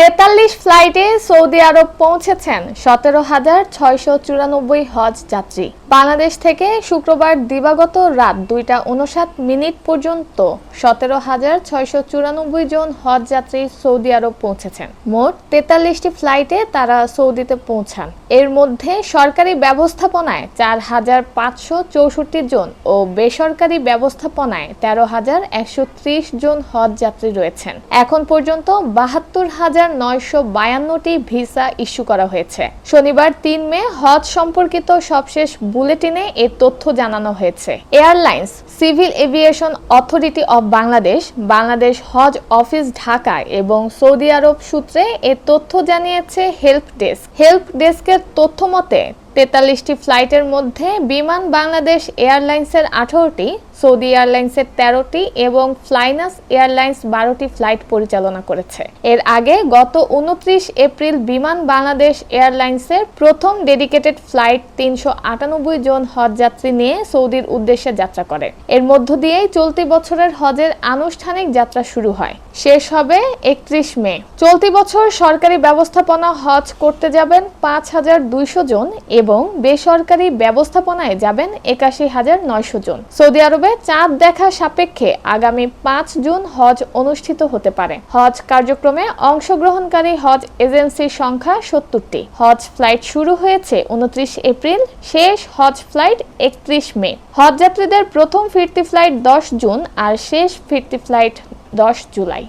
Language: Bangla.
তেতাল্লিশ ফ্লাইটে সৌদি আরব পৌঁছেছেন সতেরো হাজার ছয়শো চুরানব্বই হজ যাত্রী। বাংলাদেশ থেকে শুক্রবার দিবাগত রাত দুইটা উনষাট মিনিট পর্যন্ত সতেরো হাজার ছয়শো চুরানব্বই জন হজ যাত্রী সৌদি আরব পৌঁছেছেন। মোট তেতাল্লিশটি ফ্লাইটে তারা সৌদিতে পৌঁছান। এর মধ্যে সরকারি ব্যবস্থাপনায় চার হাজার পাঁচশো চৌষট্টি জন ও বেসরকারি ব্যবস্থাপনায় তেরো হাজার একশো ত্রিশ জন হজ যাত্রী রয়েছেন। এখন পর্যন্ত বাহাত্তর হাজার নয়শো বায়ান্নটি ভিসা ইস্যু করা হয়েছে। শনিবার তিন মে হজ সম্পর্কিত সবশেষ বুলেটিনে এ তথ্য জানানো হয়েছে। Airlines, civil aviation authority of Bangladesh Bangladesh Hajj office Dhaka এবং সৌদি আরব সূত্রে এ তথ্য জানিয়েছে হেল্প ডেস্ক। হেল্প ডেস্কের তথ্য মতে তেতাল্লিশটি ফ্লাইটের মধ্যে বিমান বাংলাদেশ এয়ারলাইন্সের আঠারোটি, সৌদি এয়ারলাইন্সের তেরোটি এবং ফ্লাইনাস এয়ারলাইন্স বারোটি ফ্লাইট পরিচালনা করেছে। এর আগে গত উনত্রিশ এপ্রিল বিমান বাংলাদেশ এয়ারলাইন্সের প্রথম ডেডিকেটেড ফ্লাইট তিনশো আটানব্বই জন হজ যাত্রী নিয়ে সৌদির উদ্দেশ্যে যাত্রা করে। এর মধ্য দিয়েই চলতি বছরের হজের আনুষ্ঠানিক যাত্রা শুরু হয়। শেষ হবে একত্রিশ মে। চলতি বছর সরকারি ব্যবস্থাপনা হজ করতে যাবেন পাঁচ হাজার দুইশো জন এবং বেসরকারি ব্যবস্থাপনায় যাবেন একাশি হাজার নয়শো জন। সৌদি আরবে চাঁদ দেখা সাপেক্ষে আগামী পাঁচ জুন হজ অনুষ্ঠিত হতে পারে। হজ কার্যক্রমে অংশগ্রহণকারী হজ এজেন্সির সংখ্যা সত্তরটি। হজ ফ্লাইট শুরু হয়েছে উনত্রিশ এপ্রিল, শেষ হজ ফ্লাইট একত্রিশ মে। হজ যাত্রীদের প্রথম ফিরতি ফ্লাইট দশ জুন আর শেষ ফিরতি ফ্লাইট দশ জুলাই।